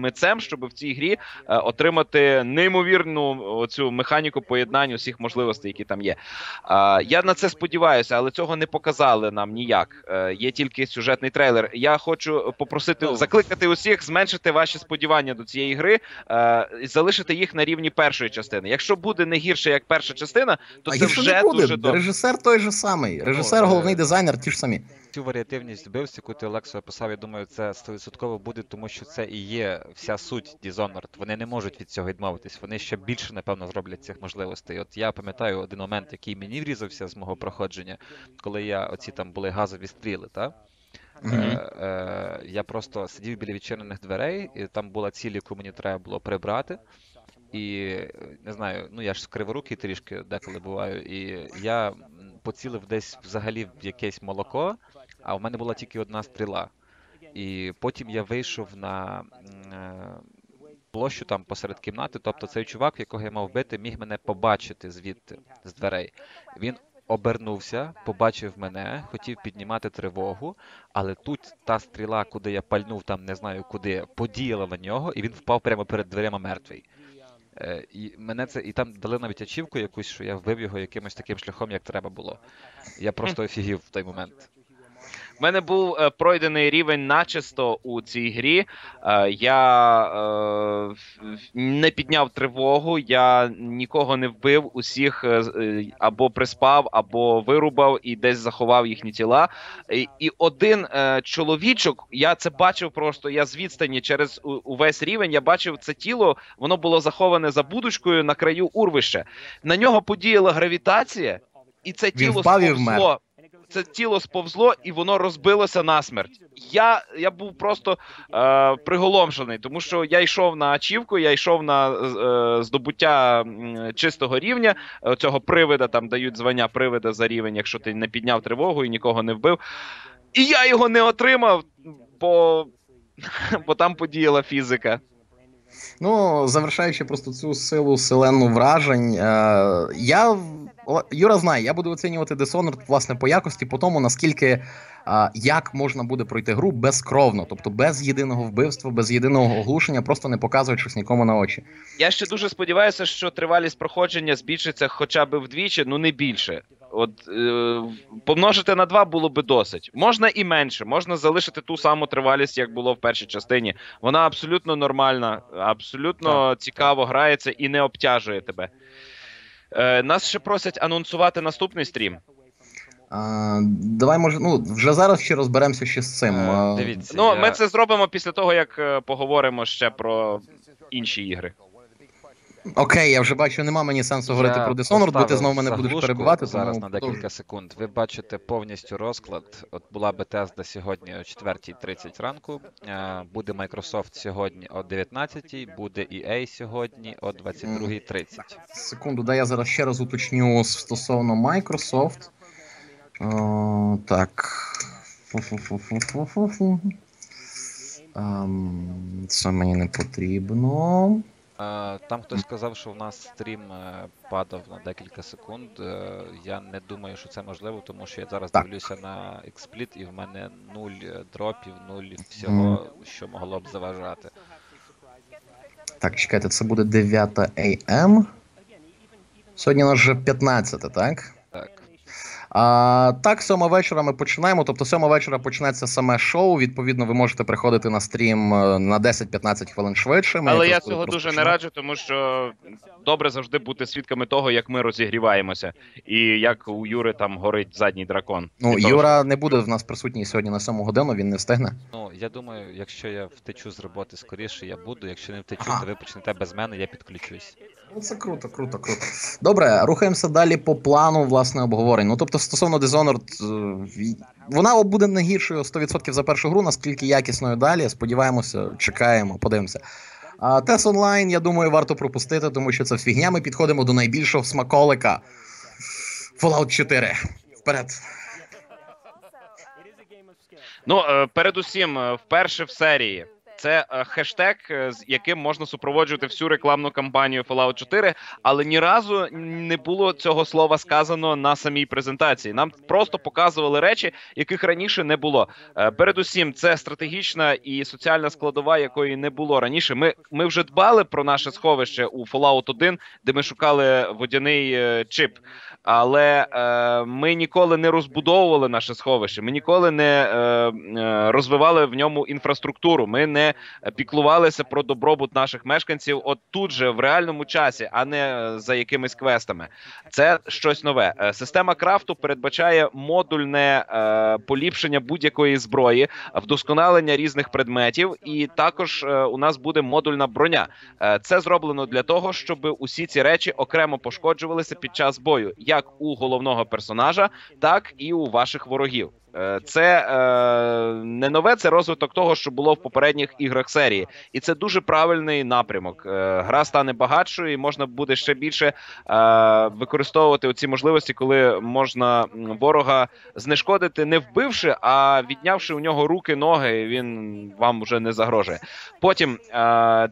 митцем, щоб в цій грі е, отримати неймовірну оцю механіку поєднання усіх можливостей, які там є. Е, я на це сподіваюся, але цього не показали нам ніяк. Е, є тільки сюжетний трейлер. Я хочу попросити Ну. закликати усіх зменшити ваші сподівання до цієї гри е, і залишити їх на рівні першої частини. Якщо буде не гірше як перша частина, то а це вже не буде. дуже добре. Режисер той же самий. Режисер, е, головний дизайнер, ті ж самі. Цю варіативність вбивств, яку ти Олексо описав, я думаю, це 100% буде, тому що це і є вся суть Dishonored. Вони не можуть від цього відмовитись. Вони ще більше, напевно, зроблять цих можливостей. От я пам'ятаю один момент, який мені врізався з мого проходження, коли я оці там були газові стріли, та? Мгм. Е, е, я просто сидів біля відчинених дверей, і там була ціль, яку мені треба було прибрати. І не знаю, ну я ж криворукий трішки деколи буваю, і я поцілив десь взагалі в якесь молоко, а в мене була тільки одна стріла. І потім я вийшов на е, площу там посеред кімнати. Тобто цей чувак, якого я мав бити, міг мене побачити звідти з дверей. Він обернувся, побачив мене, хотів піднімати тривогу, але тут та стріла, куди я пальнув, там не знаю куди, подіяла на нього, і він впав прямо перед дверима мертвий. Е, І мене це і там дали навіть ачівку якусь, що я вбив його якимось таким шляхом, як треба було. Я просто офігів в той момент. У мене був е, пройдений рівень начисто у цій грі. Е, я е, в- в- не підняв тривогу, я нікого не вбив, усіх е, е, або приспав, або вирубав і десь заховав їхні тіла. І, і один е, чоловічок, я це бачив просто. Я з відстані через у- увесь рівень. Я бачив це тіло, воно було заховане за будочкою на краю урвища. На нього подіяла гравітація, і це Він тіло сповзло це тіло сповзло і воно розбилося насмерть. Я, я був просто е, приголомшений, тому що я йшов на ачівку, я йшов на е, здобуття чистого рівня. е, Цього привида там дають звання привида за рівень, якщо ти не підняв тривогу і нікого не вбив. І я його не отримав, бо, бо там подіяла фізика. Ну, завершаючи просто цю силу селену вражень, е, я Юра знає, я буду оцінювати Dishonored, власне, по якості, по тому, наскільки е, як можна буде пройти гру безкровно, тобто без єдиного вбивства, без єдиного оглушення, просто не показуючись нікому на очі. Я ще дуже сподіваюся, що тривалість проходження збільшиться хоча б вдвічі, ну не більше. От е, помножити на два було би досить. Можна і менше, можна залишити ту саму тривалість, як було в першій частині. Вона абсолютно нормальна, абсолютно цікаво грається і не обтяжує тебе. Е, нас ще просять анонсувати наступний стрім. А, давай, може, ну, вже зараз ще розберемося ще з цим. Е, Дивіться, Ну, я... ми це зробимо після того, як е, поговоримо ще про інші ігри. Окей, я вже бачу, нема мені сенсу говорити про Dishonored, бо ти знову мене будеш перебивати. зараз тому на декілька секунд. Ви бачите повністю розклад. От була Bethesda сьогодні о 4.30 ранку. е, Буде Microsoft сьогодні о 19.00, буде EA сьогодні о 22.30. Секунду, дай я зараз ще раз уточню стосовно Microsoft. О, так. Фу-фу-фу-фу-фу-фу. Ем, це мені не потрібно. Там хтось сказав, що в нас стрім е, падав на декілька секунд. Е, Я не думаю, що це можливо, тому що я зараз Так. дивлюся на XSplit і в мене нуль дропів, нуль всього, що могло б заважати. Так, чекайте, це буде 9 АМ. Сьогодні у нас вже 15, так? А, так, сьома вечора ми починаємо. Тобто, сьома вечора почнеться саме шоу. Відповідно, ви можете приходити на стрім е, на 10-15 хвилин швидше. Ми Але я цього дуже не раджу, тому що добре завжди бути свідками того, як ми розігріваємося, і як у Юри там горить задній дракон. Ну, того, Юра не буде в нас присутній сьогодні на 7 годину, він не встигне. Ну, я думаю, якщо я втечу з роботи скоріше, я буду. Якщо не втечу, Ага. то ви почнете без мене, я підключусь. Ну, це круто, круто, круто. Добре, рухаємося далі по плану власне обговорень. Ну тобто, стосовно Dishonored, е, вона буде не гіршою 100% за першу гру, наскільки якісною далі. Сподіваємося, чекаємо, подивимося. А Тес онлайн, я думаю, варто пропустити, тому що це фігня. Ми підходимо до найбільшого смаколика. Fallout 4. Вперед. Ну, е, передусім, е, вперше в серії це е, хештег, е, з яким можна супроводжувати всю рекламну кампанію Fallout 4, але ні разу не було цього слова сказано на самій презентації. Нам просто показували речі, яких раніше не було. Е, Передусім, це стратегічна і соціальна складова, якої не було раніше. Ми, ми вже дбали про наше сховище у Fallout 1, де ми шукали водяний чип. Але е, ми ніколи не розбудовували наше сховище. Ми ніколи не е, розвивали в ньому інфраструктуру. Ми не піклувалися про добробут наших мешканців от тут же в реальному часі, а не е, за якимись квестами. Це щось нове. Е, Система крафту передбачає модульне е, поліпшення будь-якої зброї, вдосконалення різних предметів, і також у нас буде модульна броня. Це зроблено для того, щоб усі ці речі окремо пошкоджувалися під час бою, як у головного персонажа, так і у ваших ворогів. Це не нове, це розвиток того, що було в попередніх іграх серії, і це дуже правильний напрямок. Е, Гра стане багатшою, і можна буде ще більше е, використовувати оці можливості, коли можна ворога знешкодити, не вбивши, а віднявши у нього руки, ноги, він вам вже не загрожує. Потім е,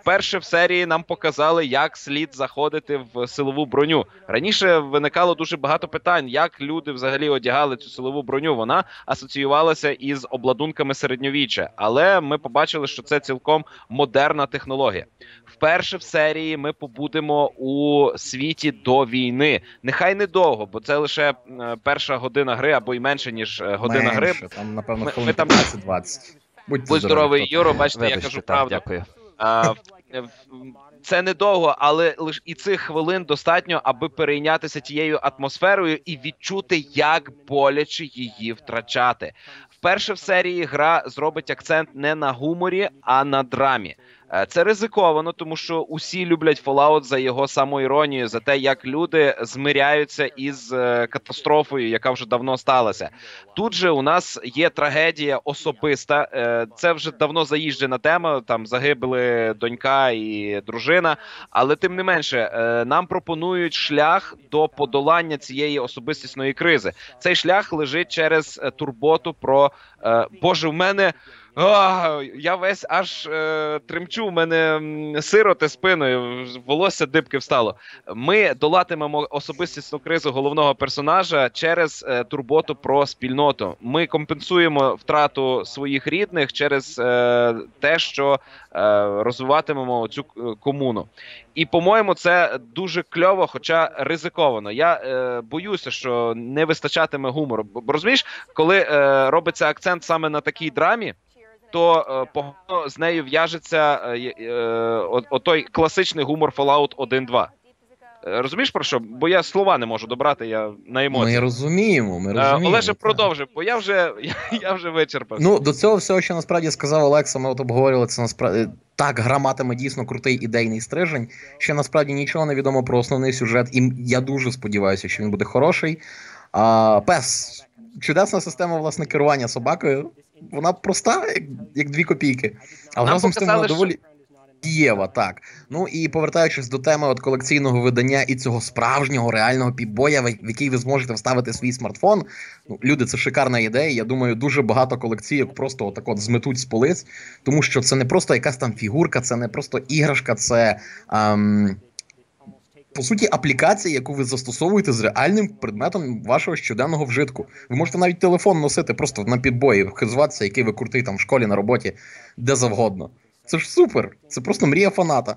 вперше в серії нам показали, як слід заходити в силову броню. Раніше виникало дуже багато питань, як люди взагалі одягали цю силову броню. Вона асоціювалася із обладунками середньовіччя, але ми побачили, що це цілком модерна технологія. Вперше в серії ми побудемо у світі до війни. Нехай недовго, бо це лише е, перша година гри або й менше ніж е, година гри. Там, напевно, Ми- ми там- 15-20. Будь здоровий, Юро. Бачите, я кажу так, правду. дякую. А, в- в- це недовго, але лише і цих хвилин достатньо, аби перейнятися тією атмосферою і відчути, як боляче її втрачати. Вперше в серії гра зробить акцент не на гуморі, а на драмі. Е, Це ризиковано, тому що усі люблять Fallout за його самоіронію, за те, як люди змиряються із е, катастрофою, яка вже давно сталася. Тут же у нас є трагедія особиста. е, Це вже давно заїжджена тема. Там загибли донька і дружина. Але тим не менше, нам пропонують шлях до подолання цієї особистісної кризи. Цей шлях лежить через турботу про Боже, в мене. Я весь аж е, тремчу, в мене сироти спиною, волосся дибки встало. Ми долатимемо особистісну кризу головного персонажа через е, турботу про спільноту. Ми компенсуємо втрату своїх рідних через е, те, що е, розвиватимемо цю е, комуну. І по-моєму, це дуже кльово, хоча ризиковано. Я е, боюся, що не вистачатиме гумору. Бо розумієш, коли робиться акцент саме на такій драмі, то е, погано з нею в'яжеться е, е, отой класичний гумор Fallout 1.2. Е, Розумієш про що? Бо я слова не можу добрати, я на емоції. Ми розуміємо, ми розуміємо. Олеже, продовжив, бо я вже я, я вже вичерпав. Ну, до цього всього, що насправді сказав Олекса, ми от обговорювали це насправді. Так, гра матиме дійсно крутий ідейний стрижень. Ще насправді нічого не відомо про основний сюжет, і я дуже сподіваюся, що він буде хороший. А, Пес, чудесна система власне керування собакою. Вона проста, як, як дві копійки. Але Нам разом з тим вона доволі. Дієва, так. Ну і повертаючись до теми от колекційного видання і цього справжнього реального піпбоя, в в який ви зможете вставити свій смартфон. Ну, люди, це шикарна ідея. Я думаю, дуже багато колекційок просто отак от зметуть з полиць, тому що це не просто якась там фігурка, це не просто іграшка, це. Ем... По суті, аплікація, яку ви застосовуєте з реальним предметом вашого щоденного вжитку. Ви можете навіть телефон носити просто на підбої, хизуватися, який ви крутий там в школі, на роботі, де завгодно. Це ж супер. Це просто мрія фаната.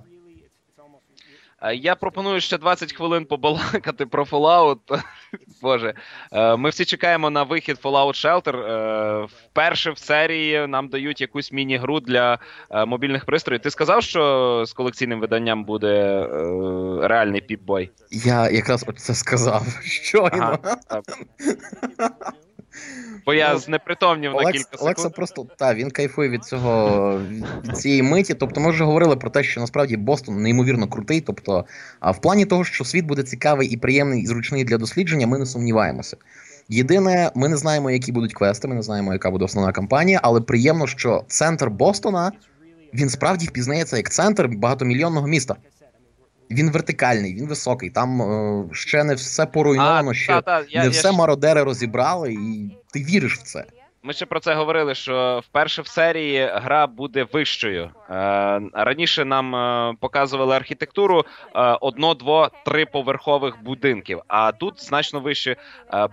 Е, Я пропоную ще 20 хвилин побалакати про Fallout. Боже, Е, ми всі чекаємо на вихід Fallout Shelter. Е, Вперше в серії нам дають якусь міні-гру для мобільних пристроїв. Ти сказав, що з колекційним виданням буде реальний піп-бой? Я якраз це сказав. Щойно. Ага. Бо я Ну, знепритомнів на кілька секунд. Олекса просто та він кайфує від цього від цієї миті. Тобто, ми вже говорили про те, що насправді Бостон неймовірно крутий. Тобто, а в плані того, що світ буде цікавий і приємний і зручний для дослідження, ми не сумніваємося. Єдине, ми не знаємо, які будуть квести, ми не знаємо, яка буде основна кампанія, але приємно, що центр Бостона він справді впізнається як центр багатомільйонного міста. Він вертикальний, він високий. Там е, ще не все поруйновано, ще та, та, я, не я все ж- мародери розібрали, і ти віриш в це. Ми ще про це говорили, що вперше в серії гра буде вищою. Е, раніше нам е, показували архітектуру е, одно, дво, три поверхових будинків. А тут значно вищі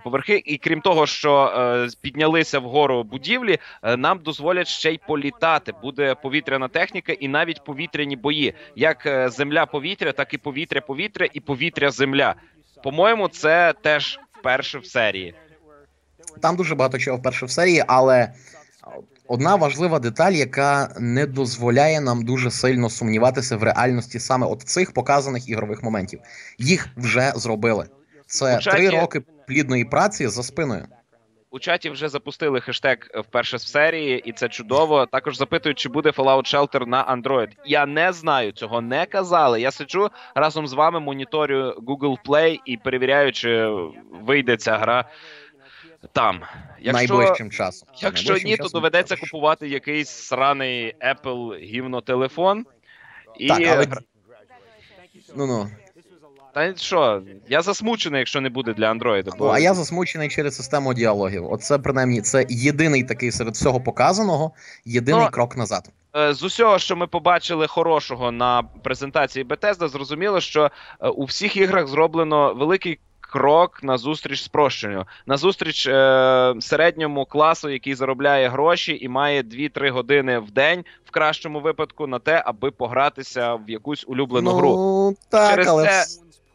поверхи. І крім того, що піднялися вгору будівлі, нам дозволять ще й політати. Буде повітряна техніка і навіть повітряні бої, як земля-повітря, так і повітря-повітря і повітря-земля. По-моєму, це теж вперше в серії. Там дуже багато чого вперше в серії, але одна важлива деталь, яка не дозволяє нам дуже сильно сумніватися в реальності саме от цих показаних ігрових моментів. Їх вже зробили. Це чаті- три роки плідної праці за спиною. У чаті вже запустили хештег вперше в серії, і це чудово. Також запитують, чи буде Fallout Shelter на Android. Я не знаю, цього не казали. Я сиджу разом з вами, моніторю Google Play і перевіряю, чи вийде ця гра там. Якщо, найближчим часом. якщо Найближчим ні, то доведеться також. купувати якийсь сраний Apple гівнотелефон. І Так, але ну ну. та що, я засмучений, якщо не буде для Android. Ну, Бо... а я засмучений через систему діалогів. Оце принаймні це єдиний такий серед всього показаного, єдиний Ну, крок назад. Е, з усього, що ми побачили хорошого на презентації Bethesda, зрозуміло, що е, у всіх іграх зроблено великий крок на зустріч спрощенню, на зустріч е, середньому класу, який заробляє гроші і має 2-3 години в день, в кращому випадку, на те, аби погратися в якусь улюблену гру. Ну так, Через але це-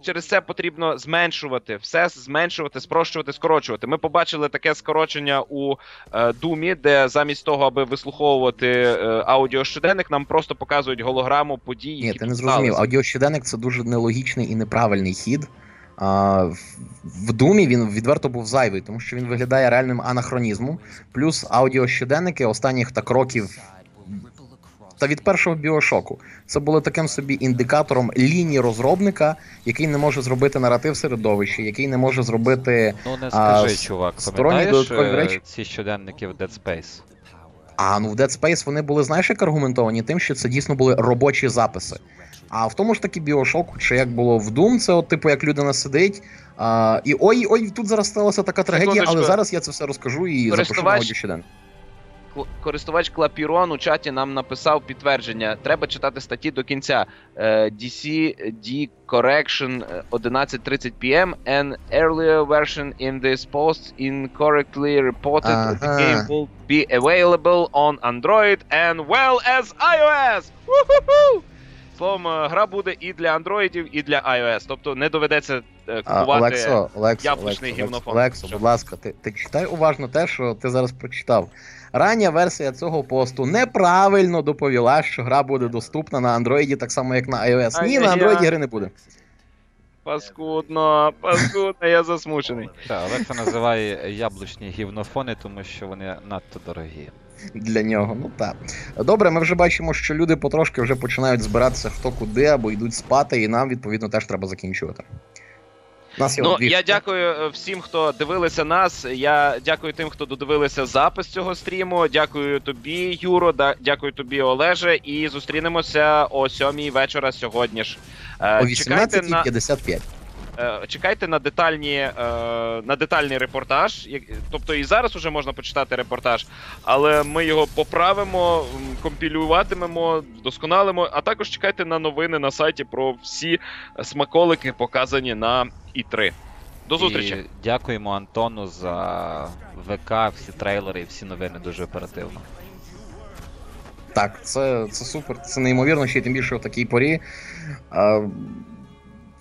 Через це потрібно зменшувати все, зменшувати, спрощувати, скорочувати. Ми побачили таке скорочення у е, Думі, де замість того, аби вислуховувати е, аудіощоденник, нам просто показують голограму подій. Ні, ти не зрозумів. Аудіощоденник це дуже нелогічний і неправильний хід. А, в, Думі він відверто був зайвий, тому що він виглядає реальним анахронізмом. Плюс аудіощоденники останніх так років. Та від першого біошоку це було таким собі індикатором лінії розробника, який не може зробити наратив середовища, який не може зробити. Ну не скажи, с- чувак, пам'ятаєш е, речі? ці щоденники в Dead Space? А ну в Dead Space вони були, знаєш, як аргументовані тим, що це дійсно були робочі записи. А в тому ж таки біошоку, чи як було в Doom, це от, типу, як людина сидить. А, і ой, ой, тут зараз сталася така трагедія, але зараз я це все розкажу і запишу на Користувач- аудіощоден. Кл- Користувач Клапірон у чаті нам написав підтвердження. Треба читати статті до кінця. Е, DC D correction е, 11.30 PM and earlier version in this post incorrectly reported the game will be available on Android and well as iOS. Woo-hoo-hoo! Словом, е, гра буде і для Androidів, і для iOS. Тобто не доведеться е, купувати. Олексо, Олексо, яблучний Олексо. Олексо, будь ласка, ти, ти читай уважно те, що ти зараз прочитав. Рання версія цього посту неправильно доповіла, що гра буде доступна на Android так само, як на iOS. Ні, на Ай-яй-яй. Гри не буде. Паскудно, паскудно, я засмучений. Так, Олекса називає яблучні гівнофони, тому що вони надто дорогі. для нього. Ну так. Добре, ми вже бачимо, що люди потрошки вже починають збиратися хто куди або йдуть спати, і нам, відповідно, теж треба закінчувати. Нас Ну дві я дякую е, всім, хто дивилися нас. Я дякую тим, хто додивилися запис цього стріму. Дякую тобі, Юро. Дякую тобі, Олеже. І зустрінемося о сьомій вечора сьогодні ж. Е, О чекайте на 18.55. е, чекайте на детальні е, на детальний репортаж. Як- Тобто і зараз уже можна почитати репортаж, але ми його поправимо, компілюватимемо, вдосконалимо. А також чекайте на новини на сайті про всі смаколики, показані на І3. До зустрічі. І дякуємо Антону за ВК, всі трейлери і всі новини дуже оперативно. Так, це, це супер, це неймовірно, ще й тим більше в такій порі. А,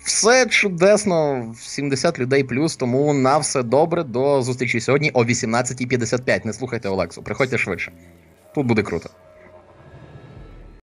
все чудесно, 70 людей плюс, тому на все добре. До зустрічі сьогодні о 18.55. Не слухайте Олексу, приходьте швидше. Тут буде круто.